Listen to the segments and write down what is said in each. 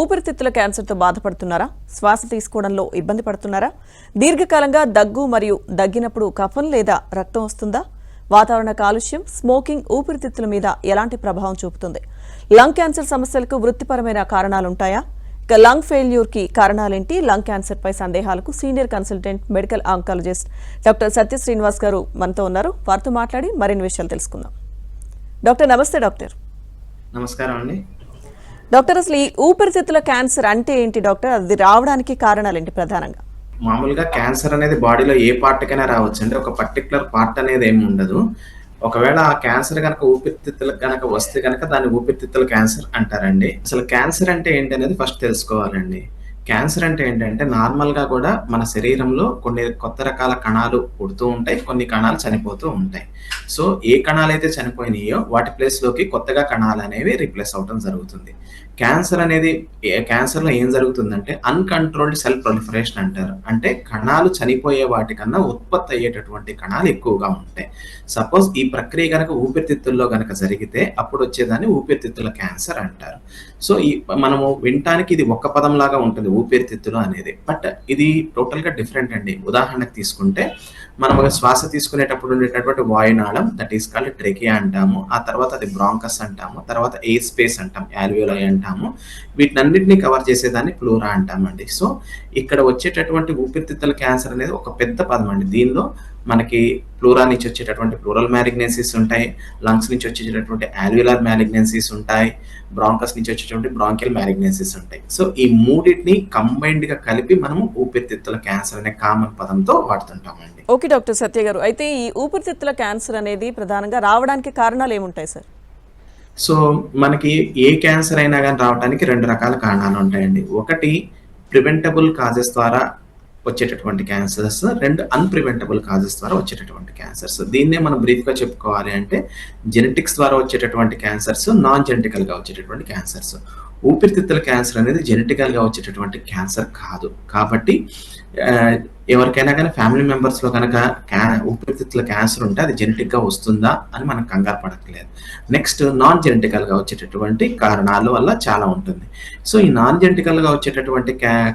ఊపిరితిత్తుల క్యాన్సర్తో బాధపడుతున్నారా? శ్వాస తీసుకోవడంలో ఇబ్బంది పడుతున్నారా? దీర్ఘకాలంగా దగ్గు మరియు దగ్గినప్పుడు కఫం లేదా రక్తం వస్తుందా? వాతావరణ కాలుష్యం స్మోకింగ్ ఊపిరితిత్తుల మీద ఎలాంటి ప్రభావం చూపుతుంది? లంగ్ క్యాన్సర్ సమస్యలకు వృత్తిపరమైన కారణాలుంటాయా? ఇక లంగ్ ఫెయిల్యూర్కి కారణాలేంటి? లంగ్ క్యాన్సర్ పై సందేహాలకు senior consultant medical oncologist doctor Satya Srinivas garu మనతో ఉన్నారు. వారితో మాట్లాడి మరిన్ని విషయాలు తెలుసుకుందాం. డాక్టర్ నమస్తే డాక్టర్. నమస్కారం అండి. డాక్టర్ అసలు ఈ ఊపిరితిత్తుల క్యాన్సర్ అంటే ఏంటి డాక్టర్? అది రావడానికి కారణాలు ఏంటి ప్రధానంగా? మామూలుగా క్యాన్సర్ అనేది బాడీలో ఏ పార్ట్కైనా రావచ్చు. అంటే ఒక పర్టికులర్ పార్ట్ అనేది ఏమి ఉండదు. ఒకవేళ ఆ క్యాన్సర్ కనుక ఊపిరితిత్తులకు కనుక వస్తే కనుక దాన్ని ఊపిరితిత్తుల క్యాన్సర్ అంటారండి. అసలు క్యాన్సర్ అంటే ఏంటి అనేది ఫస్ట్ తెలుసుకోవాలండి. క్యాన్సర్ అంటే ఏంటంటే నార్మల్గా కూడా మన శరీరంలో కొన్ని కొత్త రకాల కణాలు పుడుతూ ఉంటాయి కొన్ని కణాలు చనిపోతూ ఉంటాయి. సో ఏ కణాలు అయితే చనిపోయినాయో వాటి ప్లేస్లోకి కొత్తగా కణాలు అనేవి రీప్లేస్ అవడం జరుగుతుంది. క్యాన్సర్ అనేది క్యాన్సర్లో ఏం జరుగుతుందంటే అన్కంట్రోల్డ్ సెల్ ప్రొలిఫరేషన్ అంటారు. అంటే కణాలు చనిపోయే వాటికన్నా ఉత్పత్తి అయ్యేటటువంటి కణాలు ఎక్కువగా ఉంటాయి సపోజ్ ఈ ప్రక్రియ కనుక ఊపిరితిత్తుల్లో కనుక జరిగితే అప్పుడు వచ్చేదాన్ని ఊపిరితిత్తుల క్యాన్సర్ అంటారు. సో ఈ మనము వినటానికి ఇది ఒక్క పదం లాగా ఉంటుంది ఊపిరితిత్తులు అనేది. బట్ ఇది టోటల్గా డిఫరెంట్ అండి. ఉదాహరణకు తీసుకుంటే మనం శ్వాస తీసుకునేటప్పుడు ఉండేటటువంటి వాయునాళం దట్ ఈస్ కాల్డ్ ట్రెకియా అంటాము. ఆ తర్వాత అది బ్రాంకస్ అంటాము. తర్వాత ఎయిర్ స్పేస్ అంటాం యాల్వియోలై అంటాము. వీటినన్నింటినీ కవర్ చేసేదాన్ని ప్లూరా అంటామండి. సో ఇక్కడ వచ్చేటటువంటి ఊపిరితిత్తుల క్యాన్సర్ అనేది ఒక పెద్ద పదం అండి. దీనిలో మనకి ప్లూరా నుంచి వచ్చేటటువంటి ప్లూరల్ మ్యాలిగ్నెన్సీస్ ఉంటాయి లంగ్స్ నుంచి వచ్చేటటువంటి ఆల్వియులర్ మ్యాలిగ్నెన్సీస్ ఉంటాయి బ్రాంకస్ నుంచి వచ్చేటటువంటి బ్రాంకియల్ మ్యాలిగ్నెన్సీస్ ఉంటాయి. సో ఈ మూడింటిని కంబైన్డ్గా కలిపి మనము ఊపిరితిత్తుల క్యాన్సర్ అనే కామన్ పదంతో వాడుతుంటామండి. ఓకే డాక్టర్ సత్య గారు అయితే ఈ ఊపిరితిత్తుల క్యాన్సర్ అనేది ప్రధానంగా రావడానికి కారణాలు ఏముంటాయి సార్? సో మనకి ఏ క్యాన్సర్ అయినా కానీ రావడానికి రెండు రకాల కారణాలు ఉంటాయండి. ఒకటి ప్రివెంటబుల్ కాజెస్ ద్వారా వచ్చేటటువంటి క్యాన్సర్స్ రెండు అన్ప్రివెంటబుల్ కాజెస్ ద్వారా వచ్చేటటువంటి క్యాన్సర్స్ దీన్నే మనం బ్రీఫ్గా చెప్పుకోవాలి అంటే జెనెటిక్స్ ద్వారా వచ్చేటటువంటి క్యాన్సర్స్ నాన్ జెనెటికల్గా వచ్చేటటువంటి క్యాన్సర్స్ ఊపిరితిత్తుల క్యాన్సర్ అనేది జెనెటికల్గా వచ్చేటటువంటి క్యాన్సర్ కాదు. కాబట్టి ఎవరికైనా కానీ ఫ్యామిలీ మెంబర్స్లో కనుక క్యా ఊపిరితిత్తుల క్యాన్సర్ ఉంటే అది జెనెటిక్గా వస్తుందా అని మనం కంగారు పడట్లేదు నెక్స్ట్ నాన్ జెనెటికల్గా వచ్చేటటువంటి కారణాల వల్ల చాలా ఉంటుంది. సో ఈ నాన్ జెనెటికల్గా వచ్చేటటువంటి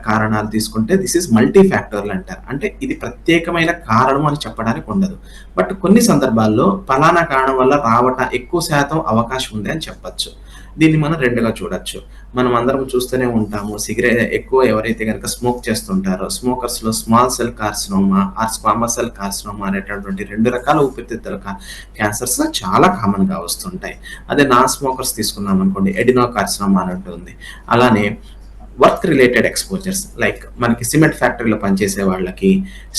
కారణాలు తీసుకుంటే దిస్ ఈజ్ మల్టీ ఫ్యాక్టర్లు అంటారు. అంటే ఇది ప్రత్యేకమైన కారణం అని చెప్పడానికి ఉండదు. బట్ కొన్ని సందర్భాల్లో ఫలానా కారణం వల్ల రావటం ఎక్కువ శాతం అవకాశం ఉంది అని చెప్పచ్చు. దీన్ని మనం రెండుగా చూడొచ్చు. మనం అందరం చూస్తూనే ఉంటాము. సిగరెట్ ఎక్కువ ఎవరైతే కనుక స్మోక్ చేస్తుంటారో స్మోకర్స్లో small cell carcinoma or squamous cell carcinoma అనేటటువంటి రెండు రకాల ఊపిరితిత్తుల క్యాన్సర్స్ చాలా కామన్గా వస్తుంటాయి. అదే నాన్ స్మోకర్స్ తీసుకున్నాం అనుకోండి ఎడినో కార్సినోమా అని ఉంటుంది అలానే వర్క్ రిలేటెడ్ ఎక్స్పోజర్స్ లైక్ మనకి సిమెంట్ ఫ్యాక్టరీలో పనిచేసే వాళ్ళకి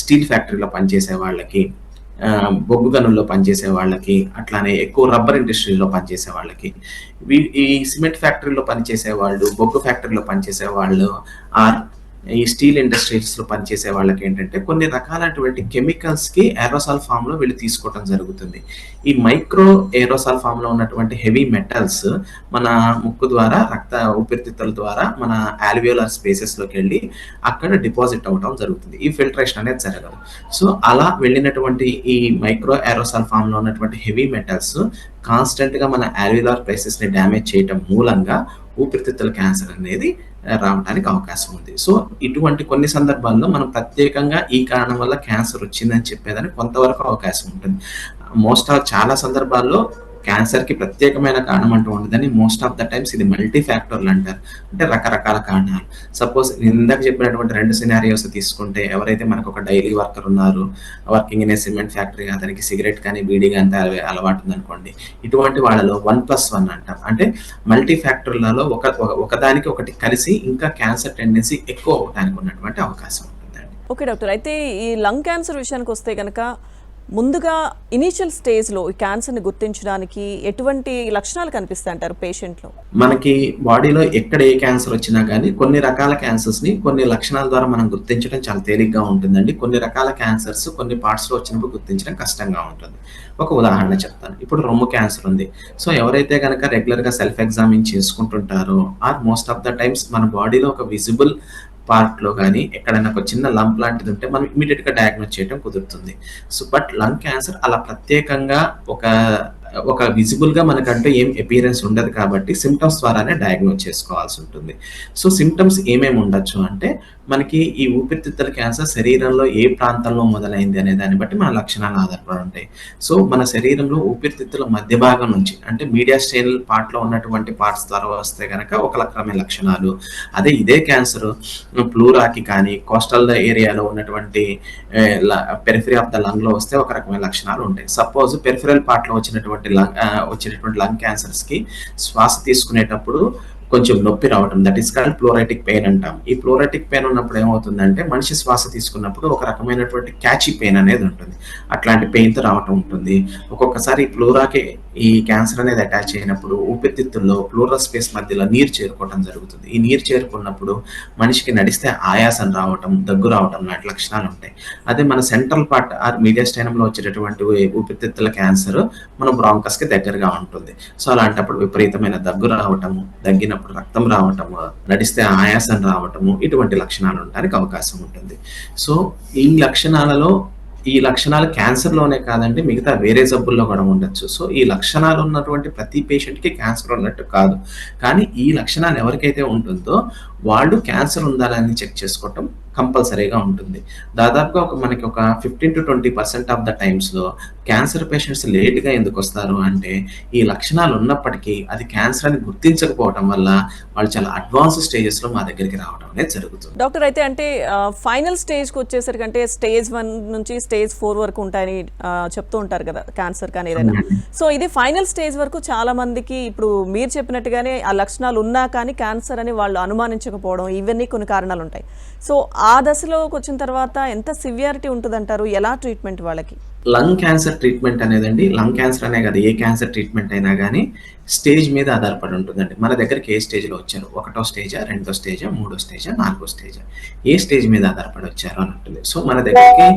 స్టీల్ ఫ్యాక్టరీలో పనిచేసే వాళ్ళకి బొగ్గు గనుల్లో పనిచేసే వాళ్ళకి అట్లానే ఎక్కువ రబ్బర్ ఇండస్ట్రీలో పనిచేసే వాళ్ళకి వీ- ఈ సిమెంట్ ఫ్యాక్టరీలో పనిచేసే వాళ్ళు బొగ్గు ఫ్యాక్టరీలో పనిచేసే వాళ్ళు ఆర్ ఈ స్టీల్ ఇండస్ట్రీస్లో పనిచేసే వాళ్ళకి ఏంటంటే కొన్ని రకాలైనటువంటి కెమికల్స్కి ఏరోసాల్ ఫామ్లో వీళ్ళు తీసుకోవడం జరుగుతుంది. ఈ మైక్రో ఏరోసాల్ ఫామ్లో ఉన్నటువంటి హెవీ మెటల్స్ మన ముక్కు ద్వారా రక్త ఊపిరితిత్తుల ద్వారా మన ఆల్వియోలర్ స్పేసెస్లోకి వెళ్ళి అక్కడ డిపాజిట్ అవ్వడం జరుగుతుంది. ఈ ఫిల్టరేషన్ అనేది జరగదు. సో అలా వెళ్ళినటువంటి ఈ మైక్రో ఏరోసాల్ ఫామ్లో ఉన్నటువంటి హెవీ మెటల్స్ కాన్స్టెంట్గా మన ఆల్వియులర్ ప్లేసెస్ని డ్యామేజ్ చేయటం మూలంగా ఊపిరితిత్తుల క్యాన్సర్ అనేది రావడానికి అవకాశం ఉంది. సో ఇటువంటి కొన్ని సందర్భాల్లో మనం ప్రత్యేకంగా ఈ కారణం వల్ల క్యాన్సర్ వచ్చిందని చెప్పేదానికి కొంతవరకు అవకాశం ఉంటుంది. మోస్ట్ ఆఫ్ చాలా సందర్భాల్లో క్యాన్సర్కి ప్రత్యేకమైన కారణం అంటూ ఉండదని మోస్ట్ ఆఫ్ ద టైమ్స్ ఇది మల్టీ ఫ్యాక్టర్లు అంటారు. అంటే రకరకాల కారణాలు. సపోజ్ ఇందాక చెప్పినటువంటి రెండు సినారియోస్ తీసుకుంటే ఎవరైతే మనకు ఒక డైలీ వర్కర్ ఉన్నారు working in a cement factory అతనికి సిగరెట్ కానీ బీడీ కానీ అలవాటు ఉందనుకోండి ఇటువంటి వాళ్ళలో వన్ ప్లస్ వన్ అంటాం. అంటే మల్టీ ఫ్యాక్టర్లలో ఒక ఒక- ఒకదానికి ఒకటి కలిసి ఇంకా క్యాన్సర్ టెండెన్సీ ఎక్కువ అవడానికి ఉన్నటువంటి అవకాశం ఉంటుందండి. Okay doctor. అయితే ఈ లంగ్ క్యాన్సర్ విషయానికి వస్తే కనుక ముందుగా ఇనీషియల్ స్టేజ్లో ఈ క్యాన్సర్ని గుర్తించడానికి ఎటువంటి లక్షణాలు కనిపిస్తాయి అంటారు పేషెంట్లో? మనకి బాడీలో ఎక్కడ ఏ క్యాన్సర్ వచ్చినా కానీ కొన్ని రకాల క్యాన్సర్స్ని కొన్ని లక్షణాల ద్వారా మనం గుర్తించడం చాలా తేలిగ్గా ఉంటుందండి. కొన్ని రకాల క్యాన్సర్స్ కొన్ని పార్ట్స్లో వచ్చినప్పుడు గుర్తించడం కష్టంగా ఉంటుంది. ఒక ఉదాహరణ చెప్తాను. ఇప్పుడు రొమ్ము క్యాన్సర్ ఉంది. సో ఎవరైతే కనుక రెగ్యులర్గా self examine చేసుకుంటుంటారో or most of the times మన బాడీలో ఒక విజిబుల్ పార్ట్లో కానీ ఎక్కడైనా ఒక చిన్న లంప్ లాంటిది ఉంటే మనం ఇమీడియట్గా డయాగ్నోస్ చేయడం కుదురుతుంది. సో బట్ లంగ్ క్యాన్సర్ అలా ప్రత్యేకంగా ఒక ఒక విజిబుల్గా మనకంటూ ఏం అపియరెన్స్ ఉండదు కాబట్టి సిమ్టమ్స్ ద్వారానే డయాగ్నోస్ చేసుకోవాల్సి ఉంటుంది. సో సిమ్టమ్స్ ఏమేమి ఉండొచ్చు అంటే మనకి ఈ ఊపిరితిత్తుల క్యాన్సర్ శరీరంలో ఏ ప్రాంతంలో మొదలైంది అనే దాన్ని బట్టి మన లక్షణాలు ఆధారపడి ఉంటాయి. సో మన శరీరంలో ఊపిరితిత్తుల మధ్య భాగం నుంచి అంటే మీడియా స్టైల్ పార్ట్లో ఉన్నటువంటి పార్ట్స్ ద్వారా వస్తే కనుక ఒక రకమైన లక్షణాలు. అదే ఇదే క్యాన్సర్ ప్లూరాకి కానీ కోస్టల్ ఏరియాలో ఉన్నటువంటి పెరిఫరీ ఆఫ్ ద లంగ్లో వస్తే ఒక రకమైన లక్షణాలు ఉంటాయి. సపోజ్ పెరిఫరల్ పార్ట్లో వచ్చినటువంటి వచ్చినటువంటి లంగ్ క్యాన్సర్స్కి శ్వాస తీసుకునేటప్పుడు కొంచెం నొప్పి రావటం that is called pleuritic pain అంటాం. ఈ ఫ్లోరైటిక్ పెయిన్ ఉన్నప్పుడు ఏమవుతుందంటే మనిషి శ్వాస తీసుకున్నప్పుడు ఒక రకమైనటువంటి క్యాచీ పెయిన్ అనేది ఉంటుంది. అట్లాంటి పెయిన్తో రావటం ఉంటుంది. ఒక్కొక్కసారి ఈ ప్లూరాకి ఈ క్యాన్సర్ అనేది అటాచ్ అయినప్పుడు ఊపిరితిత్తుల్లో ప్లూరల్ స్పేస్ మధ్యలో నీరు చేరుకోవటం జరుగుతుంది. ఈ నీరు చేరుకున్నప్పుడు మనిషికి నడిస్తే ఆయాసం రావటం దగ్గు రావటం లాంటి లక్షణాలు ఉంటాయి. అదే మన సెంట్రల్ పార్ట్ ఆర్ మీడియా స్టైనంలో వచ్చేటటువంటి ఊపిరితిత్తుల క్యాన్సర్ మన బ్రాంకస్కి దగ్గరగా ఉంటుంది. సో అలాంటప్పుడు విపరీతమైన దగ్గు రావటం దగ్గినప్పుడు రక్తం రావటము నడిస్తే ఆయాసం రావటము ఇటువంటి లక్షణాలు ఉండడానికి అవకాశం ఉంటుంది. సో ఈ లక్షణాలలో ఈ లక్షణాలు క్యాన్సర్లోనే కాదండి మిగతా వేరే జబ్బుల్లో కూడా ఉండొచ్చు. సో ఈ లక్షణాలు ఉన్నటువంటి ప్రతి పేషెంట్కి క్యాన్సర్ ఉన్నట్టు కాదు. కానీ ఈ లక్షణాలు ఎవరికైతే ఉంటుందో వాళ్ళు క్యాన్సర్ ఉండాలని చెక్ చేసుకోవటం కంపల్సరీగా ఉంటుంది. దాదాపుగా ఒక మనకి ఒక fifteen to twenty percent of the టైమ్స్లో క్యాన్సర్ పేషెంట్స్ లేట్గా ఎందుకు వస్తారు అంటే ఈ లక్షణాలు ఉన్నప్పటికీ అది క్యాన్సర్ అని గుర్తించకపోవటం వల్ల వాళ్ళు చాలా అడ్వాన్స్ స్టేజెస్లో మా దగ్గరికి రావడం అనేది జరుగుతుంది. డాక్టర్ అయితే అంటే ఫైనల్ స్టేజ్కి వచ్చేసరికి అంటే స్టేజ్ వన్ నుంచి స్టేజ్ ఫోర్ వరకు ఉంటాయని చెప్తూ ఉంటారు కదా క్యాన్సర్ కానీ ఏదైనా. సో ఇది ఫైనల్ స్టేజ్ వరకు చాలా మందికి ఇప్పుడు మీరు చెప్పినట్టుగానే ఆ లక్షణాలు ఉన్నా కానీ క్యాన్సర్ అని వాళ్ళు అనుమానించకపోవడం ఇవన్నీ కొన్ని కారణాలు ఉంటాయి సో ఆ దశలోకి వచ్చిన తర్వాత ఎంత సివియారిటీ ఉంటుందంటారు? ఎలా ట్రీట్మెంట్ వాళ్ళకి? లంగ్ క్యాన్సర్ ట్రీట్మెంట్ అనేదండి. లంగ్ క్యాన్సర్ అనే కదా ఏ క్యాన్సర్ ట్రీట్మెంట్ అయినా కానీ స్టేజ్ మీద ఆధారపడి ఉంటుందండి. మన దగ్గరికి ఏ స్టేజ్లో వచ్చారు? ఒకటో స్టేజా రెండో స్టేజా మూడో స్టేజా నాలుగో స్టేజా? ఏ స్టేజ్ మీద ఆధారపడి వచ్చారు అని ఉంటుంది. సో మన దగ్గరికి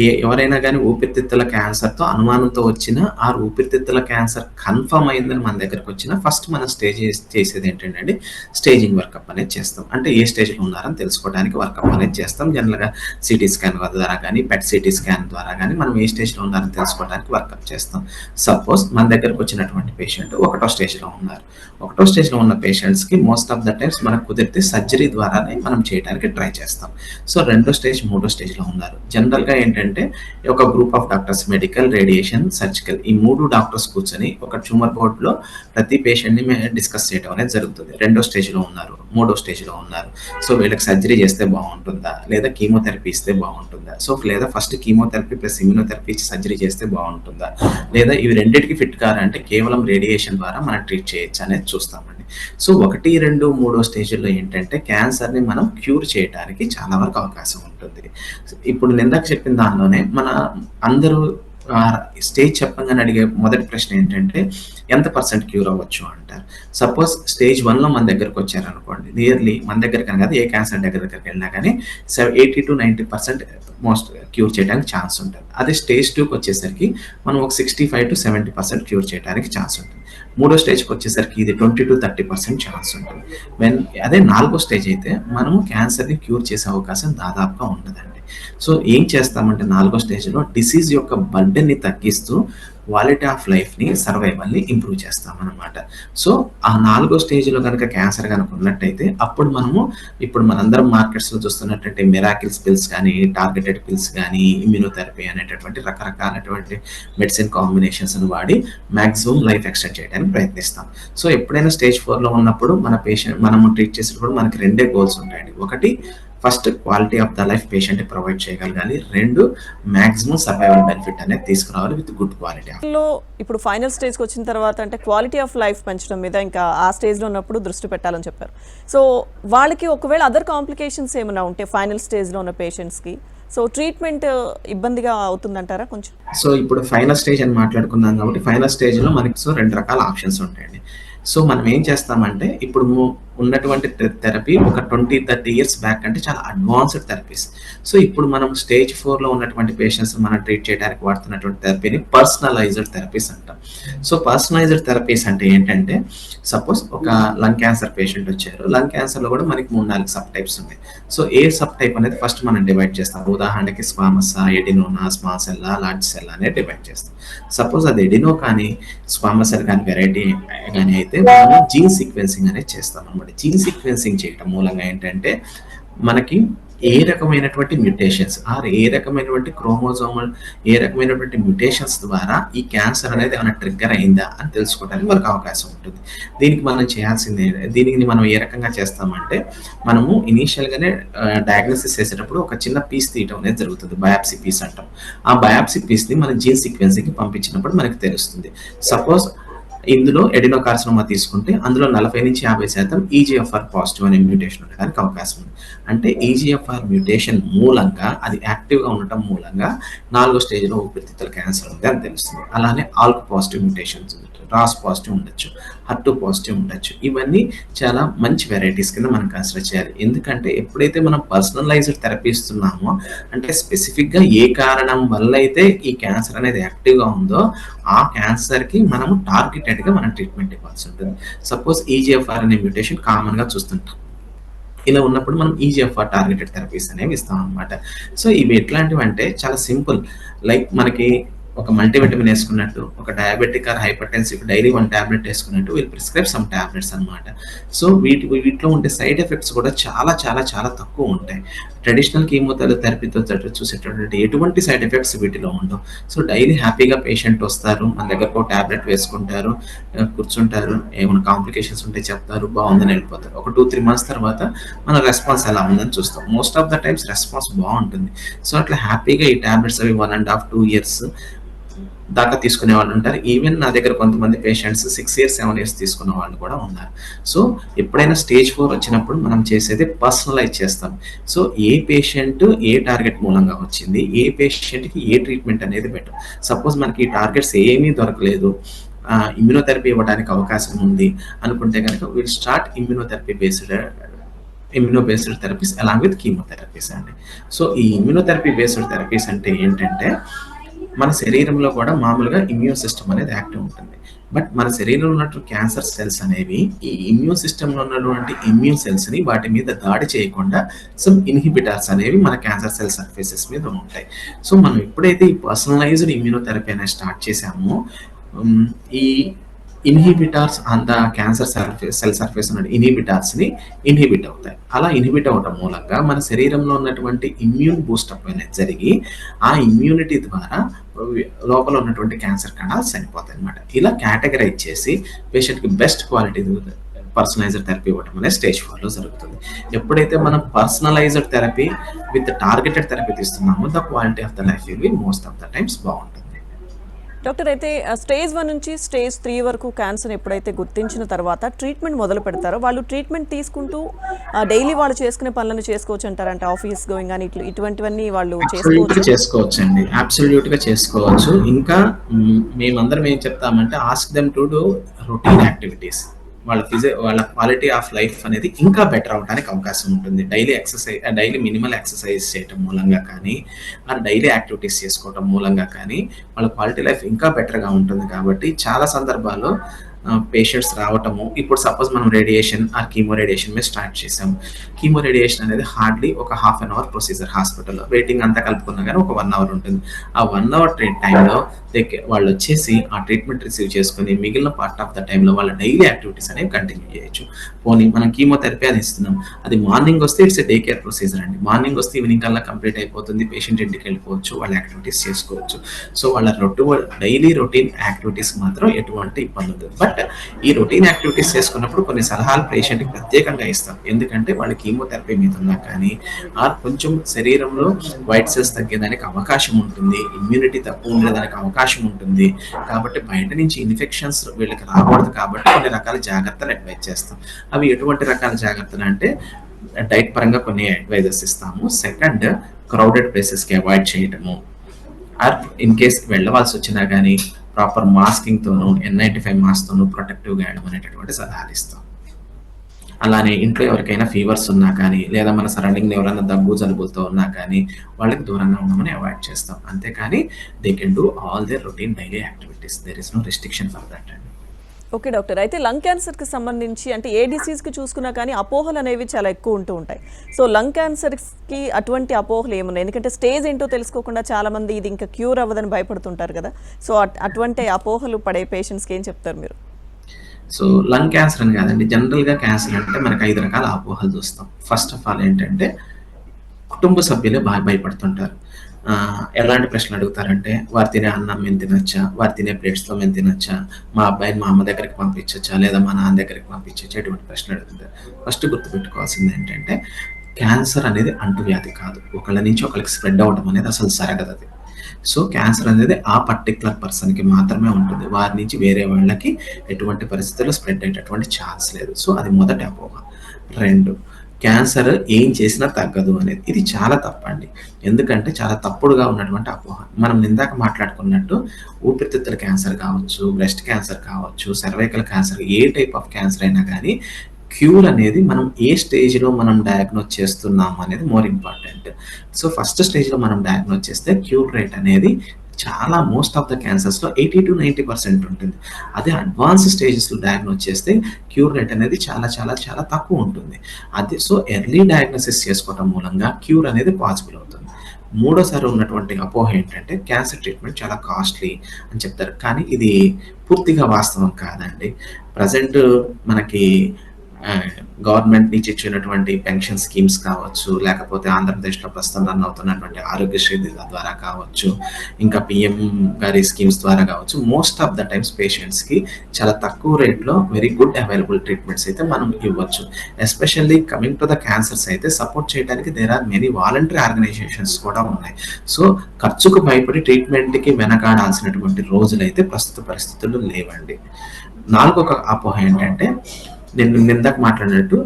ఏ ఎవరైనా కానీ ఊపిరితిత్తుల క్యాన్సర్తో అనుమానంతో వచ్చిన ఆ ఊపిరితిత్తుల క్యాన్సర్ కన్ఫర్మ్ అయిందని మన దగ్గరకు వచ్చిన ఫస్ట్ మనం స్టేజ్ చేసేది ఏంటంటే స్టేజింగ్ వర్కప్ అనేది చేస్తాం. అంటే ఏ స్టేజ్లో ఉన్నారని తెలుసుకోవడానికి వర్కప్ అనేది చేస్తాం. జనరల్గా సిటీ స్కాన్ ద్వారా కానీ పెట్ సిటీ స్కాన్ ద్వారా కానీ మనం ఏ స్టేజ్లో ఉన్నారని తెలుసుకోవడానికి వర్కప్ చేస్తాం. సపోజ్ మన దగ్గరకు వచ్చినటువంటి పేషెంట్ ఒకటో స్టేజ్లో ఉన్నారు. ఒకటో స్టేజ్లో ఉన్న పేషెంట్స్కి మోస్ట్ ఆఫ్ ద టైమ్స్ మనకు కుదిరితే సర్జరీ ద్వారానే మనం చేయడానికి ట్రై చేస్తాం. సో రెండో స్టేజ్ మూడో స్టేజ్లో ఉన్నారు. జనరల్గా ఏంటంటే ఒక group of doctors medical radiation surgical ఈ మూడు డాక్టర్స్ కూర్చొని ఒక ట్యూమర్ బోర్డులో ప్రతి పేషెంట్ని మేము డిస్కస్ చేయడం అనేది జరుగుతుంది. రెండో స్టేజ్లో ఉన్నారు మూడో స్టేజ్లో ఉన్నారు. సో వీళ్ళకి సర్జరీ చేస్తే బాగుంటుందా? లేదా కీమోథెరపీ ఇస్తే బాగుంటుందా? సో లేదా first chemotherapy plus immunotherapy surgery చేస్తే బాగుంటుందా? లేదా ఇవి రెండింటికి ఫిట్ కారంటే కేవలం రేడియేషన్ ద్వారా మనం ట్రీట్ చేయొచ్చు అనేది చూస్తామండి. సో ఒకటి రెండు మూడో స్టేజ్లో ఏంటంటే క్యాన్సర్ని మనం క్యూర్ చేయడానికి చాలా వరకు అవకాశం ఉంటుంది. ఇప్పుడు నిందాక చెప్పిన దానిలోనే మన అందరూ స్టేజ్ చెప్పంగానే అడిగే మొదటి ప్రశ్న ఏంటంటే ఎంత పర్సెంట్ క్యూర్ అవ్వచ్చు అంటారు. సపోజ్ స్టేజ్ వన్లో మన దగ్గరకు వచ్చారనుకోండి నియర్లీ మన దగ్గర కానీ కాదు ఏ క్యాన్సర్ దగ్గర దగ్గరికి వెళ్ళినా కానీ eighty to ninety percent most cure చేయడానికి ఛాన్స్ ఉంటుంది. అదే స్టేజ్ టూకి వచ్చేసరికి మనం ఒక sixty five to seventy percent cure చేయడానికి ఛాన్స్ ఉంటుంది. మూడో స్టేజ్కి వచ్చేసరికి ఇది twenty to thirty percent chance ఉంటుంది. వెన్ అదే నాలుగో స్టేజ్ అయితే మనము క్యాన్సర్ని క్యూర్ చేసే అవకాశం దాదాపుగా ఉండదండి. సో ఏం చేస్తామంటే నాలుగో స్టేజ్లో డిసీజ్ యొక్క బర్డెన్ని తగ్గిస్తూ క్వాలిటీ ఆఫ్ లైఫ్ని సర్వైవల్ని ఇంప్రూవ్ చేస్తామన్నమాట. సో ఆ నాలుగో స్టేజ్లో కనుక క్యాన్సర్ కనుక ఉన్నట్టయితే అప్పుడు మనము ఇప్పుడు మనందరం మార్కెట్స్లో చూస్తున్నటువంటి మిరాకిల్స్ పిల్స్ కానీ టార్గెటెడ్ పిల్స్ కానీ ఇమ్యూనోథెరపీ అనేటటువంటి రకరకాలటువంటి మెడిసిన్ కాంబినేషన్స్ని వాడి మ్యాక్సిమం లైఫ్ ఎక్స్టెండ్ చేయడానికి ప్రయత్నిస్తాం. సో ఎప్పుడైనా స్టేజ్ ఫోర్లో ఉన్నప్పుడు మన పేషెంట్ మనము ట్రీట్ చేసినప్పుడు మనకి రెండే గోల్స్ ఉంటాయండి. ఒకటి first quality of the life patient provide చేయగలగాలి. రెండు మాక్సిమం సర్వైవల్ బెనిఫిట్ అనేది తీసుకురావాలి విత్ గుడ్ క్వాలిటీ లో ఇప్పుడు ఫైనల్ స్టేజ్కి వచ్చిన తర్వాత అంటే క్వాలిటీ ఆఫ్ లైఫ్ పెంచడం మీద ఇంకా ఆ స్టేజ్లో ఉన్నప్పుడు దృష్టి పెట్టాలని చెప్పారు. సో వాళ్ళకి ఒకవేళ అదర్ కాంప్లికేషన్స్ ఏమైనా ఉంటే ఫైనల్ స్టేజ్లో ఉన్న పేషెంట్స్కి సో ట్రీట్మెంట్ ఇబ్బందిగా అవుతుందంటారా కొంచెం? సో ఇప్పుడు ఫైనల్ స్టేజ్ అని మాట్లాడుకున్నాం కాబట్టి ఫైనల్ స్టేజ్లో మనకి సో రెండు రకాల ఆప్షన్స్ ఉంటాయండి. సో మనం ఏం చేస్తామంటే ఇప్పుడు ఉన్నటువంటి థెరపీ ఒక ట్వంటీ థర్టీ ఇయర్స్ బ్యాక్ అంటే చాలా అడ్వాన్స్డ్ థెరపీస్ సో ఇప్పుడు మనం స్టేజ్ ఫోర్లో ఉన్నటువంటి పేషెంట్స్ మనం ట్రీట్ చేయడానికి వాడుతున్నటువంటి థెరపీని పర్సనలైజ్డ్ థెరపీస్ అంటాం. సో పర్సనలైజ్డ్ థెరపీస్ అంటే ఏంటంటే సపోజ్ ఒక లంగ్ క్యాన్సర్ పేషెంట్ వచ్చారు. లంగ్ క్యాన్సర్లో కూడా మనకి మూడు నాలుగు సబ్ టైప్స్ ఉన్నాయి. సో ఏ సబ్ టైప్ అనేది ఫస్ట్ మనం డివైడ్ చేస్తాం. ఉదాహరణకి squamous adenoma small cell large cell అనేది డివైడ్ చేస్తాం. సపోజ్ అది ఎడినో కానీ స్వామసెల్ కానీ వెరైటీ కానీ అయితే మనం జీన్ సీక్వెన్సింగ్ అనేది చేస్తాం అనమాట. జీన్ సీక్వెన్సింగ్ చేయటం మూలంగా ఏంటంటే మనకి ఏ రకమైనటువంటి మ్యూటేషన్స్ ఆర్ ఏ రకమైనటువంటి క్రోమోజోమల్ ఏ రకమైనటువంటి మ్యూటేషన్స్ ద్వారా ఈ క్యాన్సర్ అనేది ఏమైనా ట్రిగ్గర్ అయిందా అని తెలుసుకోవడానికి మనకు అవకాశం ఉంటుంది. దీనికి మనం చేయాల్సింది దీనికి మనం ఏ రకంగా చేస్తామంటే మనము ఇనీషియల్గానే డయాగ్నోసిస్ చేసేటప్పుడు ఒక చిన్న పీస్ తీయటం అనేది జరుగుతుంది. బయాప్సీ పీస్ అంటాం. ఆ బయాప్సీ పీస్ని మనం జీన్ సీక్వెన్సింగ్కి పంపించినప్పుడు మనకి తెలుస్తుంది. సపోజ్ ఇందులో ఎడినోకార్సినోమా తీసుకుంటే అందులో నలభై నుంచి యాభై శాతం ఈజీఎఫ్ఆర్ పాజిటివ్ అనే మ్యూటేషన్ ఉండడానికి అవకాశం ఉంది. అంటే ఈజీఎఫ్ఆర్ మ్యూటేషన్ మూలంగా అది యాక్టివ్గా ఉండటం మూలంగా నాలుగో స్టేజ్లో ఊపిరితిత్తుల క్యాన్సర్ ఉంది అని తెలుస్తుంది. అలానే ALK positive mutations RAS positive ఉండొచ్చు హట్టు పాజిటివ్ ఉండొచ్చు ఇవన్నీ చాలా మంచి వెరైటీస్ కింద మనం కన్సిడర్ చేయాలి. ఎందుకంటే ఎప్పుడైతే మనం పర్సనలైజ్డ్ థెరపీ ఇస్తున్నామో అంటే స్పెసిఫిక్గా ఏ కారణం వల్ల అయితే ఈ క్యాన్సర్ అనేది యాక్టివ్గా ఉందో ఆ క్యాన్సర్కి మనము టార్గెటెడ్గా మనం ట్రీట్మెంట్ ఇవ్వాల్సి ఉంటుంది. సపోజ్ ఈజీఎఫ్ఆర్ అనే మ్యూటేషన్ కామన్గా చూస్తుంటాం. ఇలా ఉన్నప్పుడు మనం ఈజీఎఫ్ఆర్ టార్గెటెడ్ థెరపీస్ అనేవి ఇస్తాం అనమాట సో ఇవి ఎట్లాంటివి అంటే చాలా సింపుల్. లైక్ మనకి ఒక మల్టీవిటమిన్ వేసుకున్నట్టు ఒక diabetic or hypertensive daily one tablet వేసుకున్నట్టు వీళ్ళు ప్రిస్క్రైబ్ సమ్ ట్యాబ్లెట్స్ అనమాట సో వీటి వీటిలో ఉండే సైడ్ ఎఫెక్ట్స్ కూడా చాలా చాలా చాలా తక్కువ ఉంటాయి. ట్రెడిషనల్ కీమోథెరపీతో చూసేటటువంటి ఎటువంటి సైడ్ ఎఫెక్ట్స్ వీటిలో ఉండవు. సో డైలీ హ్యాపీగా పేషెంట్ వస్తారు మన దగ్గరకు ఒక ట్యాబ్లెట్ వేసుకుంటారు కూర్చుంటారు ఏమైనా కాంప్లికేషన్స్ ఉంటే చెప్తారు బాగుందని వెళ్ళిపోతారు. ఒక టూ త్రీ మంత్స్ తర్వాత మన రెస్పాన్స్ ఎలా ఉందని చూస్తాం. Most of the times response బాగుంటుంది. సో అట్లా హ్యాపీగా ఈ ట్యాబ్లెట్స్ అవి one and half two years దాకా తీసుకునే వాళ్ళు ఉంటారు. ఈవెన్ నా దగ్గర కొంతమంది patients six years seven years తీసుకున్న వాళ్ళు కూడా ఉన్నారు. సో ఎప్పుడైనా స్టేజ్ ఫోర్ వచ్చినప్పుడు మనం చేసేది పర్సనలైజ్ చేస్తాం. సో ఏ పేషెంట్ ఏ టార్గెట్ మూలంగా వచ్చింది ఏ పేషెంట్కి ఏ ట్రీట్మెంట్ అనేది బెటర్ సపోజ్ మనకి ఈ టార్గెట్స్ ఏమీ దొరకలేదు ఇమ్యూనోథెరపీ ఇవ్వడానికి అవకాశం ఉంది అనుకుంటే కనుక will start immunotherapy based immuno based therapies along with chemotherapies అండి. సో ఈ ఇమ్యూనోథెరపీ బేస్డ్ థెరపీస్ అంటే ఏంటంటే మన శరీరంలో కూడా మామూలుగా ఇమ్యూన్ సిస్టమ్ అనేది యాక్టివ్ ఉంటుంది. బట్ మన శరీరంలో ఉన్నటువంటి క్యాన్సర్ సెల్స్ అనేవి ఈ ఇమ్యూన్ సిస్టంలో ఉన్నటువంటి ఇమ్యూన్ సెల్స్ని వాటి మీద దాడి చేయకుండా సమ్ ఇన్హిబిటార్స్ అనేవి మన క్యాన్సర్ సెల్ సర్ఫేసెస్ మీద ఉంటాయి. సో మనం ఎప్పుడైతే ఈ పర్సనలైజ్డ్ ఇమ్యూనోథెరపీ అనేది స్టార్ట్ చేసామో um, ఈ inhibitors on the cancer surface cell surface ఉన్న ఇన్హిబిటార్స్ని ఇన్హిబిట్ అవుతాయి. అలా ఇన్హిబిట్ అవడం మూలంగా మన శరీరంలో ఉన్నటువంటి ఇమ్యూన్ బూస్టప్ అనేది జరిగి ఆ ఇమ్యూనిటీ ద్వారా లోపల ఉన్నటువంటి క్యాన్సర్ కణాలు చనిపోతాయి అనమాట ఇలా కేటగరైజ్ చేసి పేషెంట్కి బెస్ట్ క్వాలిటీ పర్సనలైజ్డ్ థెరపీ ఇవ్వడం అనేది స్టేజ్ ఫోర్లో జరుగుతుంది. ఎప్పుడైతే మనం personalised therapy with targeted therapy తీస్తున్నామో the quality of the life will be most of the times బాగుంటుంది. డాక్టర్ అయితే స్టేజ్ వన్ నుంచి స్టేజ్ త్రీ వరకు క్యాన్సర్ ఎప్పుడైతే గుర్తించిన తర్వాత ట్రీట్మెంట్ మొదలు పెడతారో వాళ్ళు ట్రీట్మెంట్ తీసుకుంటూ డైలీ వాళ్ళు చేసుకునే పనులను చేసుకోవచ్చు అంటారంట. ఆఫీస్ గోయింగ్ కానీ ఇట్లు ఇటువంటివన్నీ వాళ్ళు చేసుకోవచ్చు చేసుకోవచ్చు. అండి అబ్సల్యూట్గా చేసుకోవచ్చు. ఇంకా మేమందరం ఏం చెప్తామంటే ask them to do routine activities వాళ్ళ ఫిజి వాళ్ళ క్వాలిటీ ఆఫ్ లైఫ్ అనేది ఇంకా బెటర్ అవడానికి అవకాశం ఉంటుంది. Daily exercise daily minimal exercise చేయటం మూలంగా కానీ ఆ డైలీ యాక్టివిటీస్ చేసుకోవటం మూలంగా కానీ వాళ్ళ క్వాలిటీ లైఫ్ ఇంకా బెటర్గా ఉంటుంది కాబట్టి చాలా సందర్భాల్లో పేషెంట్స్ రావటము ఇప్పుడు సపోజ్ మనం రేడియేషన్ ఆ కీమో రేడియేషన్ మీద స్టార్ట్ చేసాము కీమో రేడియేషన్ అనేది హార్డ్లీ ఒక హాఫ్ అన్ అవర్ ప్రొసీజర్ హాస్పిటల్లో వెయిటింగ్ అంతా కలుపుకున్నా కానీ ఒక వన్ అవర్ ఉంటుంది. ఆ వన్ అవర్ ట్రీట్ టైంలో వాళ్ళు వచ్చేసి ఆ ట్రీట్మెంట్ రిసీవ్ చేసుకుని మిగిలిన పార్ట్ ఆఫ్ ద టైంలో వాళ్ళ డైలీ యాక్టివిటీస్ అనేవి కంటిన్యూ చేయొచ్చు. పోనీ మనం కీమోథెరపీ అది ఇస్తున్నాం. అది మార్నింగ్ వస్తే ఇట్స్ డే కేర్ ప్రొసీజర్ అండి. మార్నింగ్ వస్తే ఈవినింగ్ కల్లా కంప్లీట్ అయిపోతుంది. పేషెంట్ ఇంటికి వెళ్ళిపోవచ్చు. వాళ్ళ యాక్టివిటీస్ చేసుకోవచ్చు. సో వాళ్ళ రొట్టు డైలీ రొటీన్ యాక్టివిటీస్ మాత్రం ఎటువంటి ఇబ్బంది ఉండదు. బట్ ఈ రొటీన్ యాక్టివిటీస్ చేసుకున్నప్పుడు కొన్ని సలహాలు పేషెంట్కి ప్రత్యేకంగా ఇస్తాం. ఎందుకంటే వాళ్ళ కీమోథెరపీ మీద ఉన్నా కానీ ఆ కొంచెం శరీరంలో వైట్ సెల్స్ తగ్గేదానికి అవకాశం ఉంటుంది. ఇమ్యూనిటీ తక్కువ ఉండేదానికి అవకాశం అవకాశం ఉంటుంది. కాబట్టి బయట నుంచి ఇన్ఫెక్షన్స్ వీళ్ళకి రాకూడదు కాబట్టి కొన్ని రకాల జాగ్రత్తలు అడ్వైజ్ చేస్తాం. అవి ఎటువంటి రకాల జాగ్రత్తలు అంటే డైట్ పరంగా కొన్ని అడ్వైజెస్ ఇస్తాము. సెకండ్ క్రౌడెడ్ ప్లేసెస్కి అవాయిడ్ చేయటము. ఆర్ ఇన్ కేస్ వెళ్ళవలసి వచ్చినా కానీ ప్రాపర్ మాస్కింగ్తోనూ ఎన్ నైంటీ ఫైవ్ మాస్క్తోనూ ప్రొటెక్టివ్గా ప్రొటెక్టివ్ వేయడం అనేటటువంటి సలహాలు ఇస్తాం. అలానే ఇంట్లో ఎవరికైనా ఫీవర్స్ ఉన్నా కానీ లేదా మన సరౌండింగ్ ఎవరైనా దగ్గు జలుబులతో ఉన్నా కానీ వాళ్ళకి దూరంగా ఉండమని అవాయిడ్ చేస్తాం. అంతేకాని they can do all their routine daily activities. There is no restriction for that అండి. ఓకే డాక్టర్ అయితే లంగ్ క్యాన్సర్కి సంబంధించి అంటే ఏ డిసీజ్కి చూసుకున్నా కానీ అపోహలు అనేవి చాలా ఎక్కువ ఉంటూ ఉంటాయి. సో లంగ్ క్యాన్సర్కి అటువంటి అపోహలు ఏమున్నాయి? ఎందుకంటే స్టేజ్ ఏంటో తెలుసుకోకుండా చాలా మంది ఇది ఇంకా క్యూర్ అవ్వదని భయపడుతుంటారు కదా. సో అటువంటి అపోహలు పడే పేషెంట్స్కి ఏం చెప్తారు మీరు? సో లంగ్ క్యాన్సర్ అని కాదండి జనరల్గా క్యాన్సర్ అంటే మనకి ఐదు రకాల అపోహలు చూస్తాం. ఫస్ట్ ఆఫ్ ఆల్ ఏంటంటే కుటుంబ సభ్యులే బాగా భయపడుతుంటారు. ఎలాంటి ప్రశ్నలు అడుగుతారంటే వారు తినే అన్నం మేము తినొచ్చా? వారు తినే ప్లేట్స్లో మేము తినొచ్చా? మా అబ్బాయిని మా అమ్మ దగ్గరికి పంపించొచ్చా? లేదా మా నాన్న దగ్గరికి పంపించొచ్చా? ఇటువంటి ప్రశ్నలు అడుగుతారు ఫస్ట్ గుర్తుపెట్టుకోవాల్సింది ఏంటంటే క్యాన్సర్ అనేది అంటువ్యాధి కాదు. ఒకళ్ళ నుంచి ఒకరికి స్ప్రెడ్ అవ్వడం అనేది అసలు సరగదు అది సో క్యాన్సర్ అనేది ఆ పర్టికులర్ పర్సన్కి మాత్రమే ఉంటుంది. వారి నుంచి వేరే వాళ్ళకి ఎటువంటి పరిస్థితుల్లో స్ప్రెడ్ అయ్యేటటువంటి ఛాన్స్ లేదు. సో అది మొదటి అపోహ. రెండు క్యాన్సర్ ఏం చేసినా తగ్గదు అనేది. ఇది చాలా తప్పండి. ఎందుకంటే చాలా తప్పుడుగా ఉన్నటువంటి అపోహ. మనం ఇందాక మాట్లాడుకున్నట్టు ఊపిరితిత్తుల క్యాన్సర్ కావచ్చు బ్రెస్ట్ క్యాన్సర్ కావచ్చు సర్వైకల్ క్యాన్సర్ ఏ టైప్ ఆఫ్ క్యాన్సర్ అయినా కానీ క్యూర్ అనేది మనం ఏ స్టేజ్లో మనం డయాగ్నోజ్ చేస్తున్నాం అనేది మోర్ ఇంపార్టెంట్ సో ఫస్ట్ స్టేజ్లో మనం డయాగ్నోజ్ చేస్తే క్యూర్ రేట్ అనేది చాలా మోస్ట్ ఆఫ్ ద క్యాన్సర్స్లో ఎయిటీ టు నైంటీ పర్సెంట్ ఉంటుంది. అదే అడ్వాన్స్ స్టేజెస్లో డయాగ్నోజ్ చేస్తే క్యూర్ రేట్ అనేది చాలా చాలా చాలా తక్కువ ఉంటుంది. అది సో ఎర్లీ డయాగ్నోసిస్ చేసుకోవడం మూలంగా క్యూర్ అనేది పాసిబుల్ అవుతుంది. మూడోసారి ఉన్నటువంటి అపోహ ఏంటంటే క్యాన్సర్ ట్రీట్మెంట్ చాలా కాస్ట్లీ అని చెప్తారు. కానీ ఇది పూర్తిగా వాస్తవం కాదండి. ప్రజెంట్ మనకి గవర్నమెంట్ నుంచి ఇచ్చినటువంటి పెన్షన్ స్కీమ్స్ కావచ్చు లేకపోతే ఆంధ్రప్రదేశ్లో ప్రస్తుతం రన్ అవుతున్నటువంటి ఆరోగ్యశ్రీ ద్వారా కావచ్చు ఇంకా పిఎం గారి స్కీమ్స్ ద్వారా కావచ్చు మోస్ట్ ఆఫ్ ద టైమ్స్ పేషెంట్స్కి చాలా తక్కువ రేట్లో వెరీ గుడ్ అవైలబుల్ ట్రీట్మెంట్స్ అయితే మనం ఇవ్వచ్చు. Especially coming to the cancers అయితే సపోర్ట్ చేయడానికి there are many voluntary organisations కూడా ఉన్నాయి. సో ఖర్చుకు భయపడి ట్రీట్మెంట్కి వెనకాడాల్సినటువంటి రోజులు అయితే ప్రస్తుత పరిస్థితుల్లో లేవండి. నాలుగొక అపోహ ఏంటంటే నేను నిందాక మాట్లాడినట్టు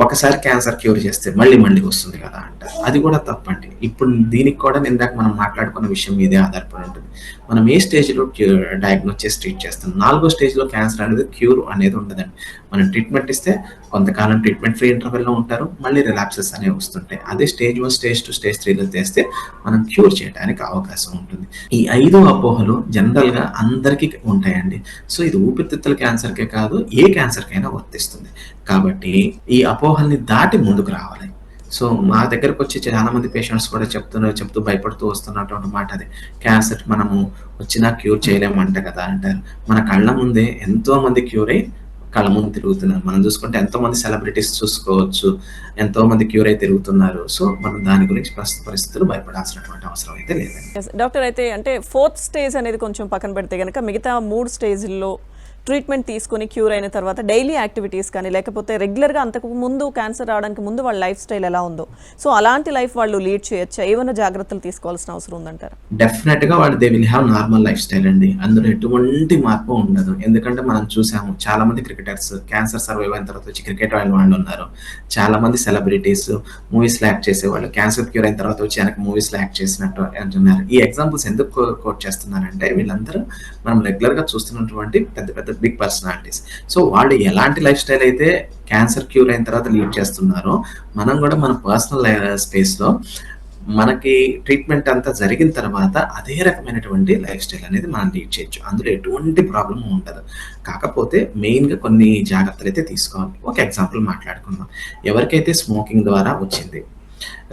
ఒకసారి క్యాన్సర్ క్యూర్ చేస్తే మళ్ళీ మళ్ళీ వస్తుంది కదా అంట. అది కూడా తప్పండి. ఇప్పుడు దీనికి కూడా నిందాక మనం మాట్లాడుకున్న విషయం మీదే ఆధారపడి ఉంటుంది. మనం ఏ స్టేజ్లో క్యూర్ డయాగ్నోస్ చేసి ట్రీట్ చేస్తాం? నాలుగో స్టేజ్లో క్యాన్సర్ అనేది క్యూర్ అనేది ఉండదండి. మనం ట్రీట్మెంట్ ఇస్తే కొంతకాలం ట్రీట్మెంట్ ఫ్రీ ఇంటర్వెల్లో ఉంటారు. మళ్ళీ రిలాప్సెస్ అనేవి వస్తుంటాయి. అదే stage one stage two stage త్రీలో చేస్తే మనం క్యూర్ చేయడానికి అవకాశం ఉంటుంది. ఈ ఐదు అపోహలు జనరల్గా అందరికీ ఉంటాయండి. సో ఇది ఊపిరితిత్తుల క్యాన్సర్కే కాదు ఏ క్యాన్సర్కైనా వర్తిస్తుంది. కాబట్టి ఈ అపోహల్ని దాటి ముందుకు రావాలి. సో మా దగ్గరకు వచ్చి చాలా మంది పేషెంట్స్ కూడా చెప్తున్నారు చెప్తూ భయపడుతూ వస్తున్నటువంటి మాట అది. క్యాన్సర్ మనము వచ్చినా క్యూర్ చేయలేమంట కదా అంటారు. మన కళ్ళ ముందే ఎంతో మంది క్యూర్ అయి కళ్ళ ముందు తిరుగుతున్నారు. మనం చూసుకుంటే ఎంతో మంది సెలబ్రిటీస్ చూసుకోవచ్చు ఎంతో మంది క్యూర్ అయి తిరుగుతున్నారు. సో మనం దాని గురించి ప్రస్తుత పరిస్థితులు భయపడాల్సినటువంటి అవసరం అయితే లేదండి. డాక్టర్ అయితే అంటే ఫోర్త్ స్టేజ్ అనేది కొంచెం పక్కన పెడితే కనుక మిగతా మూడు స్టేజ్ల్లో ట్రీట్మెంట్ తీసుకొని క్యూర్ అయిన తర్వాత డైలీ యాక్టివిటీస్ కానీ లేకపోతే రెగ్యులర్గా అంతకు ముందు క్యాన్సర్ రావడానికి ముందు వాళ్ళ లైఫ్ స్టైల్ ఎలా ఉందో. సో అలాంటి లైఫ్ వాళ్ళు లీడ్ చేయొచ్చా? ఏమైనా జాగ్రత్తలు తీసుకోవాల్సిన అవసరం ఉందంటారు? డెఫినెట్గా వాళ్ళు they will have normal life style అండి. అందులో ఎటువంటి మార్పు ఉండదు. ఎందుకంటే మనం చూసాము చాలా మంది క్రికెటర్స్ క్యాన్సర్ సర్వైవ్ అయిన తర్వాత వచ్చి క్రికెట్ ఆడిన వాళ్ళు ఉన్నారు. చాలా మంది సెలబ్రిటీస్ మూవీస్లో యాక్ట్ చేసేవాళ్ళు. క్యాన్సర్ క్యూర్ అయిన తర్వాత వచ్చి వెనక మూవీస్లో యాక్ట్ చేసినట్టు అంటున్నారు. ఈ ఎగ్జాంపుల్స్ ఎందుకు కోట్ చేస్తున్నానంటే వీళ్ళందరూ మనం రెగ్యులర్గా చూస్తున్నటువంటి పెద్ద పెద్ద బిగ్ పర్సనాలిటీస్. సో వాళ్ళు ఎలాంటి లైఫ్ స్టైల్ అయితే క్యాన్సర్ క్యూర్ అయిన తర్వాత లీడ్ చేస్తున్నారో మనం కూడా మన పర్సనల్ స్పేస్లో మనకి ట్రీట్మెంట్ అంతా జరిగిన తర్వాత అదే రకమైనటువంటి లైఫ్ స్టైల్ అనేది మనం లీడ్ చేయొచ్చు. అందులో ఎటువంటి ప్రాబ్లం ఉండదు. కాకపోతే మెయిన్గా కొన్ని జాగ్రత్తలు అయితే తీసుకోవాలి. ఒక ఎగ్జాంపుల్ మాట్లాడుకుందాం. ఎవరికైతే స్మోకింగ్ ద్వారా వచ్చింది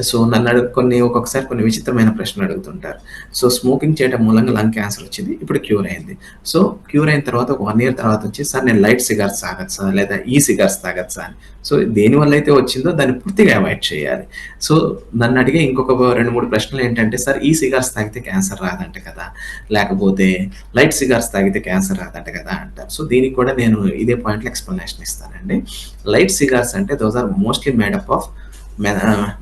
సో నన్ను అడుగు కొన్ని ఒక్కొక్కసారి కొన్ని విచిత్రమైన ప్రశ్నలు అడుగుతుంటారు. సో స్మోకింగ్ చేయడం మూలంగా లంగ్ క్యాన్సర్ వచ్చింది ఇప్పుడు క్యూర్ అయింది. సో క్యూర్ అయిన తర్వాత ఒక వన్ ఇయర్ తర్వాత వచ్చి సార్ నేను లైట్ సిగార్స్ తాగచ్చా? లేదా ఈ సిగార్స్ తాగచ్చా? అని. సో దేనివల్ల అయితే వచ్చిందో దాన్ని పూర్తిగా అవాయిడ్ చేయాలి. సో నన్ను అడిగే ఇంకొక రెండు మూడు ప్రశ్నలు ఏంటంటే సార్ ఈ సిగార్స్ తాగితే క్యాన్సర్ రాదంట కదా? లేకపోతే లైట్ సిగార్స్ తాగితే క్యాన్సర్ రాదంట కదా? అంటారు. సో దీనికి కూడా నేను ఇదే పాయింట్లో ఎక్స్ప్లెనేషన్ ఇస్తానండి. లైట్ సిగార్స్ అంటే those are mostly made up of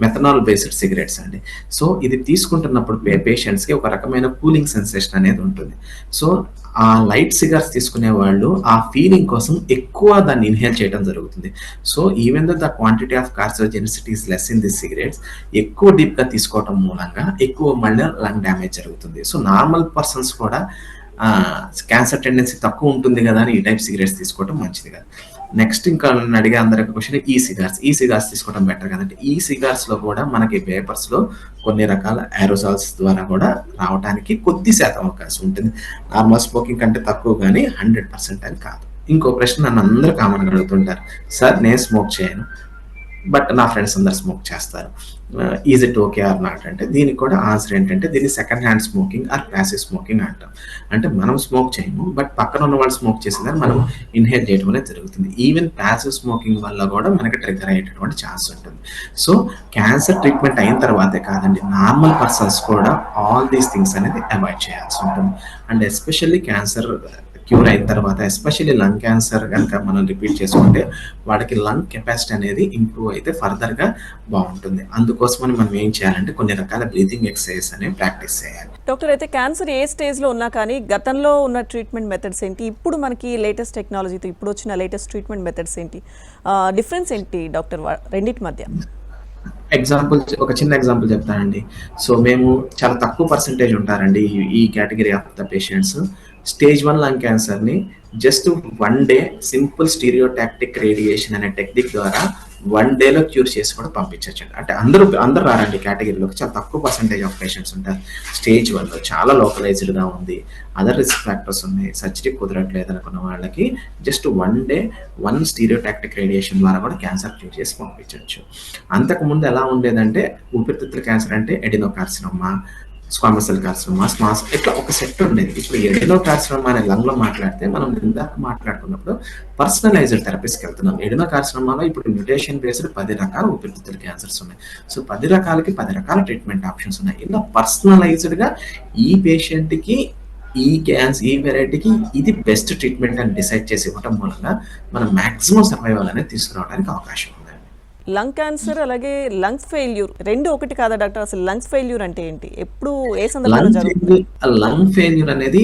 methanol based cigarettes అండి. సో ఇది తీసుకుంటున్నప్పుడు పేషెంట్స్కి ఒక రకమైన కూలింగ్ సెన్సేషన్ అనేది ఉంటుంది. సో ఆ లైట్ సిగార్స్ తీసుకునే వాళ్ళు ఆ ఫీలింగ్ కోసం ఎక్కువ దాన్ని ఇన్హేల్ చేయడం జరుగుతుంది. So even the quantity of carcinogenicity is less in this cigarettes ఎక్కువ డీప్గా తీసుకోవడం మూలంగా ఎక్కువ మళ్ళీ లంగ్ డ్యామేజ్ జరుగుతుంది. సో నార్మల్ పర్సన్స్ కూడా క్యాన్సర్ టెండెన్సీ తక్కువ ఉంటుంది కదా అని ఈ టైప్ సిగరెట్స్ తీసుకోవడం మంచిది కదా. నెక్స్ట్ ఇంకా అడిగే అందరికి క్వశ్చన్ ఈ సిగార్స్ ఈ సిగార్స్ తీసుకోవడం బెటర్ కదండి ఈ సిగార్స్లో కూడా మనకి పేపర్స్లో కొన్ని రకాల ఏరోసాల్స్ ద్వారా కూడా రావడానికి కొద్ది శాతం అవకాశం ఉంటుంది. నార్మల్ స్మోకింగ్ కంటే తక్కువ కానీ హండ్రెడ్ పర్సెంట్ అని కాదు. ఇంకో ప్రశ్న నన్ను అందరూ కామన్గా అడుగుతుంటారు. సార్ నేను స్మోక్ చేయను. బట్ నా ఫ్రెండ్స్ అందరు స్మోక్ చేస్తారు. Is it okay or not అంటే దీనికి కూడా ఆన్సర్ ఏంటంటే దీన్ని second hand smoking or passive smoking అంటాం. అంటే మనం స్మోక్ చేయము బట్ పక్కన ఉన్న వాళ్ళు స్మోక్ చేసేదాన్ని మనం ఇన్హేల్ చేయడం అనేది జరుగుతుంది. ఈవెన్ ప్యాసివ్ స్మోకింగ్ వల్ల కూడా మనకి ట్రిగర్ అయ్యేటటువంటి ఛాన్స్ ఉంటుంది. సో క్యాన్సర్ ట్రీట్మెంట్ అయిన తర్వాతే కాదండి నార్మల్ పర్సన్స్ కూడా ఆల్ దీస్ థింగ్స్ అనేది అవాయిడ్ చేయాల్సి ఉంటుంది. అండ్ ఎస్పెషల్లీ క్యాన్సర్ క్యూర్ అయిన తర్వాత ఎస్పెషల్లీ లంగ్ క్యాన్సర్ కనుక మనం రిపీట్ చేసుకుంటే వాడికి లంగ్ కెపాసిటీ అనేది ఇంప్రూవ్ అయితే ఫర్దర్గా బాగుంటుంది. అందుకోసమని మనం ఏం చేయాలంటే కొన్ని రకాల బ్రీతింగ్ ఎక్సర్సైజ్ అనేవి ప్రాక్టీస్ చేయాలి. డాక్టర్ అయితే క్యాన్సర్ ఏ స్టేజ్లో ఉన్నా కానీ గతంలో ఉన్న ట్రీట్మెంట్ మెథడ్స్ ఏంటి? ఇప్పుడు మనకి లేటెస్ట్ టెక్నాలజీతో ఇప్పుడు వచ్చిన లేటెస్ట్ ట్రీట్మెంట్ మెథడ్స్ ఏంటి? డిఫరెన్స్ ఏంటి డాక్టర్ రెండింటి మధ్య? ఎగ్జాంపుల్ ఒక చిన్న ఎగ్జాంపుల్ చెప్తానండి. సో మేము చాలా తక్కువ పర్సంటేజ్ ఉంటారండి ఈ category of the patients stage one lung క్యాన్సర్ని just one day simple stereotactic radiation అనే టెక్నిక్ ద్వారా వన్ డేలో క్యూర్ చేసి కూడా పంపించవచ్చు. అంటే అందరూ అందరూ రారండి కేటగిరీలోకి. చాలా తక్కువ పర్సంటేజ్ ఆఫ్ పేషెంట్స్ ఉంటారు. స్టేజ్ వన్లో చాలా లోకలైజ్డ్గా ఉంది. అదర్ రిస్క్ ఫ్యాక్టర్స్ ఉన్నాయి. సర్జరీ కుదరట్లేదు అనుకున్న వాళ్ళకి just one day one stereotactic radiation ద్వారా కూడా క్యాన్సర్ క్యూర్ చేసి పంపించవచ్చు. అంతకుముందు ఎలా ఉండేదంటే ఊపిరితిత్తుల క్యాన్సర్ అంటే ఎడినోకార్సినోమా స్క్వామసల్ కార్సినోమా స్మాస్ ఇట్లా ఒక సెట్ ఉండేది. ఇప్పుడు ఎడినో కార్సినోమా అనే లంగ్లో మాట్లాడితే మనం ఇందాక మాట్లాడుకున్నప్పుడు పర్సనలైజ్డ్ థెరపీస్కి వెళ్తున్నాం. ఎడినో కార్సినోమాలో ఇప్పుడు మ్యూటేషన్ బేస్డ్ పది రకాల ఊపిరితిత్తుల క్యాన్సర్స్ ఉన్నాయి. సో పది రకాలకి పది రకాల ట్రీట్మెంట్ ఆప్షన్స్ ఉన్నాయి. ఇలా పర్సనలైజ్డ్గా ఈ పేషెంట్కి ఈ క్యాన్స్ ఈ వెరైటీకి ఇది బెస్ట్ ట్రీట్మెంట్ అని డిసైడ్ చేసి ఇవ్వటం మూలంగా మనం మాక్సిమం సర్వైవల్ అనేది తీసుకురావడానికి అవకాశం లంగ్ క్యాన్సర్ అలాగే లంగ్స్ ఫెయిల్యూర్ రెండు ఒకటి కాదా డాక్టర్? అసలు లంగ్స్ ఫెయిల్యూర్ అంటే ఏంటి? ఎప్పుడు ఏ సందర్భంలో లంగ్ జరుగుతుంది? ఫెయిల్యూర్ లంగ్ ఫెయిల్యూర్ అనేది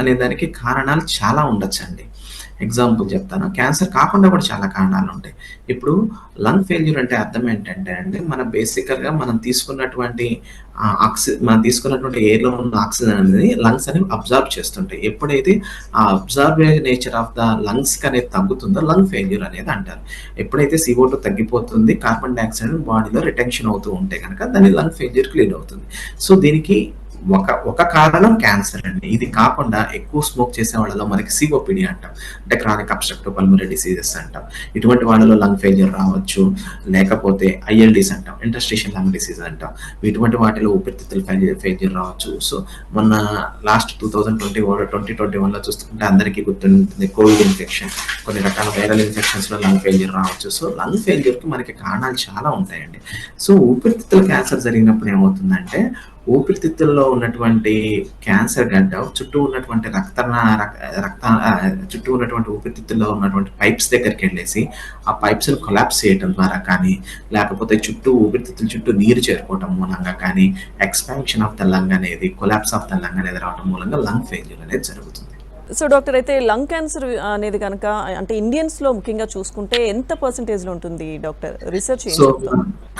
అనే దానికి కారణాలు చాలా ఉండొచ్చు అండి ఎగ్జాంపుల్ చెప్తాను. క్యాన్సర్ కాకుండా కూడా చాలా కారణాలు ఉంటాయి ఇప్పుడు లంగ్ ఫెయిల్యూర్ అంటే అర్థం ఏంటంటే అండి మన బేసికల్గా మనం తీసుకున్నటువంటి ఆక్సి మనం తీసుకున్నటువంటి ఎయిర్లో ఉన్న ఆక్సిజన్ అనేది లంగ్స్ అనేవి అబ్జర్వ్ చేస్తుంటాయి. ఎప్పుడైతే ఆ observe nature of the lungs అనేది తగ్గుతుందో లంగ్ ఫెయిల్యూర్ అనేది అంటారు. ఎప్పుడైతే సిఓ టూ తగ్గిపోతుంది కార్బన్ డైఆక్సైడ్ బాడీలో రిటెన్షన్ అవుతూ ఉంటే కనుక దాన్ని లంగ్ ఫెయిల్యూర్ క్లీన్ అవుతుంది. సో దీనికి ఒక ఒక కారణం క్యాన్సర్ అండి. ఇది కాకుండా ఎక్కువ స్మోక్ చేసే వాళ్ళలో మనకి సిఓపిడి అంటాం. అంటే క్రానిక్ అబ్స్ట్రక్టివ్ పల్మరీ డిసీజెస్ అంటాం. ఇటువంటి వాళ్ళలో లంగ్ ఫెయిల్యూర్ రావచ్చు లేకపోతే ఐఎల్డీస్ అంటాం. ఇంటర్స్టేషన్ లంగ్ డిసీజ్ అంటాం. ఇటువంటి వాటిలో ఊపిరితిత్తుల ఫెయిల్యూర్ ఫెయిల్యూర్ రావచ్చు. సో మొన్న last two thousand twenty twenty twenty వన్లో చూసుకుంటే అందరికీ గుర్తుంటుంది కోవిడ్ ఇన్ఫెక్షన్ కొన్ని రకాల వైరల్ ఇన్ఫెక్షన్స్లో లంగ్ ఫెయిల్యూర్ రావచ్చు. సో లంగ్ ఫెయిల్యూర్కి మనకి కారణాలు చాలా ఉంటాయండి. సో ఊపిరితిత్తుల క్యాన్సర్ జరిగినప్పుడు ఏమవుతుందంటే ఊపిరితిత్తుల్లో ఉన్నటువంటి క్యాన్సర్ గడ్డ చుట్టూ ఉన్నటువంటి రక్త రక్త చుట్టూ ఉన్నటువంటి ఊపిరితిత్తుల్లో ఉన్నటువంటి పైప్స్ దగ్గరికి వెళ్ళేసి ఆ పైప్స్ కొలాప్స్ చేయడం ద్వారా కానీ లేకపోతే చుట్టూ ఊపిరితిత్తుల చుట్టూ నీరు చేరుకోవటం మూలంగా కానీ ఎక్స్పాన్షన్ ఆఫ్ ద లంగ్ అనేది కొలాప్స్ ఆఫ్ ద లంగ్ అనేది రావడం మూలంగా లంగ్ ఫెయిల్యూర్ అనేది జరుగుతుంది. సో డాక్టర్ అయితే లంగ్ క్యాన్సర్ అనేది కనుక అంటే ఇండియన్స్లో ముఖ్యంగా చూసుకుంటే ఎంత పర్సంటేజ్లో ఉంటుంది doctor? Research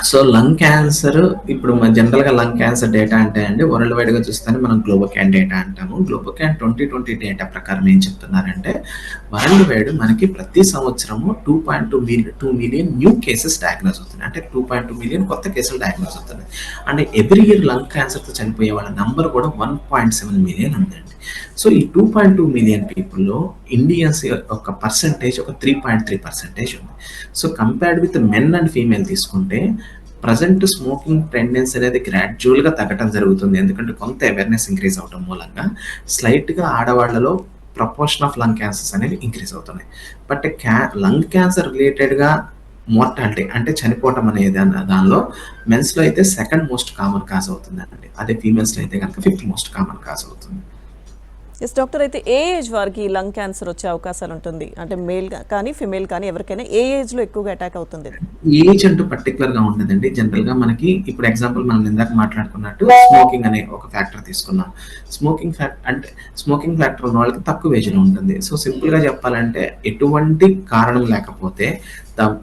so lung cancer ఇప్పుడు జనరల్గా లంగ్ క్యాన్సర్ డేటా అంటే అండి వరల్డ్ వైడ్గా చూస్తే మనం గ్లోబోకాన్ డేటా అంటాము. గ్లోబోకాన్ ట్వంటీ ట్వంటీ డేటా ప్రకారం ఏం చెప్తున్నారంటే వరల్డ్ వైడ్ మనకి ప్రతి సంవత్సరము two point two million two million new cases diagnose అవుతున్నాయి. అంటే టూ పాయింట్ టూ మిలియన్ కొత్త కేసులు డయాగ్నోస్ అవుతున్నాయి. అంటే ఎవ్రీ ఇయర్ లంగ్ క్యాన్సర్తో చనిపోయే వాళ్ళ నంబర్ కూడా వన్ పాయింట్ సెవెన్ మిలియన్ ఉందండి. సో ఈ టూ పాయింట్ టూ మిలియన్ పీపుల్లో ఇండియన్స్ ఒక పర్సంటేజ్ ఒక త్రీ పాయింట్ త్రీ పర్సెంటేజ్ ఉంది. So compared with men and female తీసుకుంటే ప్రజెంట్ స్మోకింగ్ టెండెన్స్ అనేది గ్రాడ్యువల్గా తగ్గటం జరుగుతుంది. ఎందుకంటే కొంత అవేర్నెస్ ఇంక్రీజ్ అవడం మూలంగా స్లైట్గా ఆడవాళ్ళలో ప్రపోర్షన్ ఆఫ్ లంగ్ క్యాన్సర్స్ అనేవి ఇంక్రీజ్ అవుతున్నాయి. బట్ క్యా లంగ్ క్యాన్సర్ రిలేటెడ్గా మోర్టాలిటీ అంటే చనిపోవటం అనేది అన్న దానిలో మెన్స్లో అయితే సెకండ్ మోస్ట్ కామన్ కాజ్ అవుతుంది అండి అదే ఫీమేల్స్లో అయితే కనుక ఫిఫ్త్ మోస్ట్ కామన్ కాజ్ అవుతుంది. ఎస్ డాక్టర్ అయితే ఏ ఏజ్ వారికి లంగ్ క్యాన్సర్ వచ్చే అవకాశాలు ఉంటుంది? అంటే మేల్ కానీ ఫిమేల్ కానీ ఎవరికైనా ఏ ఏజ్లో ఎక్కువగా అటాక్ అవుతుంది? ఏజ్ అంటూ పర్టికులర్గా ఉండదండి. జనరల్గా మనకి ఇప్పుడు ఎగ్జాంపుల్ మనం ఇందాక మాట్లాడుకున్నట్టు స్మోకింగ్ అనే ఒక ఫ్యాక్టర్ తీసుకున్నాం. స్మోకింగ్ ఫ్యాక్టర్ అంటే స్మోకింగ్ ఫ్యాక్టర్ ఉన్న వాళ్ళకి తక్కువ ఏజ్లో ఉంటుంది. సో సింపుల్గా చెప్పాలంటే ఎటువంటి కారణం లేకపోతే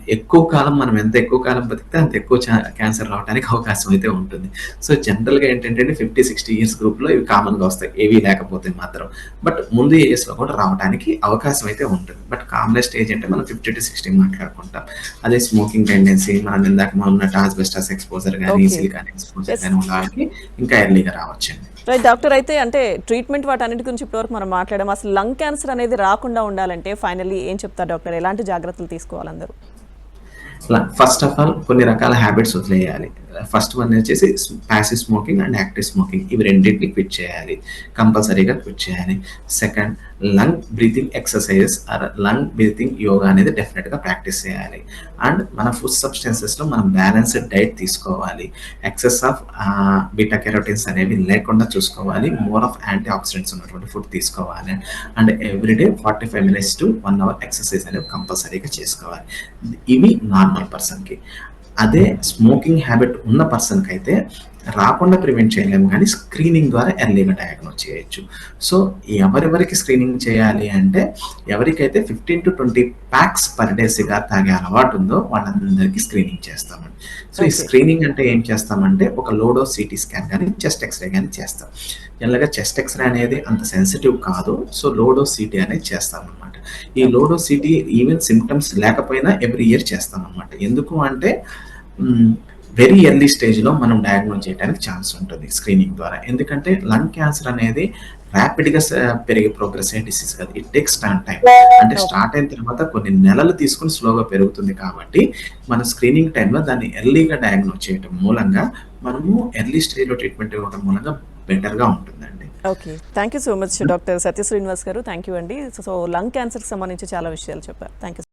ఎక్కువ కాలం మనం ఎంత ఎక్కువ కాలం బతికితే అంత ఎక్కువ క్యాన్సర్ రావడానికి అవకాశం అయితే ఉంటుంది. సో జనరల్గా ఏంటంటే ఫిఫ్టీ సిక్స్టీ ఇయర్స్ గ్రూప్లో ఇవి కామన్గా వస్తాయి. ఏవి లేకపోతే మాత్రం. బట్ ముందు ఏజ్లో కూడా రావడానికి అవకాశం అయితే ఉంటుంది. బట్ కామనెస్ట్ ఏజ్ అంటే మనం ఫిఫ్టీ టు సిక్స్టీ మాట్లాడుకుంటాం. అదే స్మోకింగ్ టెండెన్సీ మనం ఇందాక మనం ఉన్నట్టు ఆస్బెస్టాస్ ఎక్స్పోజర్ కానీ. Silicon exposure. కానీ ఉన్న వాళ్ళకి ఇంకా ఎర్లీగా రావచ్చండి. రైట్ డాక్టర్ అయితే అంటే ట్రీట్మెంట్ వాటన్నిటి గురించి ఇప్పటివరకు మనం మాట్లాడాం. అసలు లంగ్ క్యాన్సర్ అనేది రాకుండా ఉండాలంటే ఫైనల్లీ ఏం చెప్తారు డాక్టర్? ఎలాంటి జాగ్రత్తలు తీసుకోవాలందరూ ఫస్ట్ ఆఫ్ ఆల్ కొన్ని రకాల హ్యాబిట్స్ వదిలేయాలి. ఫస్ట్ వన్ వచ్చేసి passive smoking and active smoking ఇవి రెండింటిని క్విట్ చేయాలి. కంపల్సరీగా క్విట్ చేయాలి. Second lung breathing exercises or lung breathing yoga అనేది డెఫినెట్గా ప్రాక్టీస్ చేయాలి. అండ్ మన ఫుడ్ సబ్స్టెన్సెస్లో మనం బ్యాలెన్స్డ్ డైట్ తీసుకోవాలి. ఎక్సెస్ ఆఫ్ బీటా కెరోటిన్స్ అనేవి లేకుండా చూసుకోవాలి. మోర్ ఆఫ్ యాంటీ ఆక్సిడెంట్స్ ఉన్నటువంటి ఫుడ్ తీసుకోవాలి. And everyday forty five minutes to one hour exercise అనేవి కంపల్సరీగా చేసుకోవాలి. ఇవి నార్మల్ పర్సన్కి అదే స్మోకింగ్ హ్యాబిట్ ఉన్న పర్సన్కి అయితే రాకుండా ప్రివెంట్ చేయలేము కానీ స్క్రీనింగ్ ద్వారా ఎర్లీగా డయాగ్నోస్ చేయొచ్చు. సో ఎవరెవరికి స్క్రీనింగ్ చేయాలి అంటే ఎవరికైతే fifteen to twenty packs per day cigar తాగే అలవాటు ఉందో వాళ్ళందరికీ స్క్రీనింగ్ చేస్తామండి సో ఈ. స్క్రీనింగ్ అంటే ఏం చేస్తామంటే ఒక లోడో సిటీ స్కాన్ కానీ చెస్ట్ ఎక్స్రే కానీ చేస్తాం. జనరల్గా చెస్ట్ ఎక్స్రే అనేది అంత సెన్సిటివ్ కాదు సో లోడో సిటీ అనేది చేస్తాం అనమాట ఈ low dose CT even symptoms లేకపోయినా ఎవ్రీ ఇయర్ చేస్తాం అనమాట ఎందుకు అంటే వెరీ ఎర్లీ స్టేజ్లో మనం డయాగ్నోస్ చేయడానికి ఛాన్స్ ఉంటుంది స్క్రీనింగ్ ద్వారా. ఎందుకంటే లంగ్ క్యాన్సర్ అనేది ర్యాపిడ్గా uh, పెరిగే ప్రోగ్రెస్ అయ్యే డిసీజ్ కాదు. ఇట్ టేక్స్ టైం టైం అంటే స్టార్ట్ అయిన తర్వాత కొన్ని నెలలు తీసుకుని స్లోగా పెరుగుతుంది కాబట్టి మన స్క్రీనింగ్ టైంలో దాన్ని ఎర్లీగా డయాగ్నోస్ చేయడం మూలంగా మనము ఎర్లీ స్టేజ్లో ట్రీట్మెంట్ ఇవ్వడం మూలంగా బెటర్గా ఉంటుందండి. Okay thank you so much doctor Satya Srinivas గారు. థ్యాంక్ యూ అండి. సో లంగ్ క్యాన్సర్కి సంబంధించి చాలా విషయాలు చెప్పారు. Thank you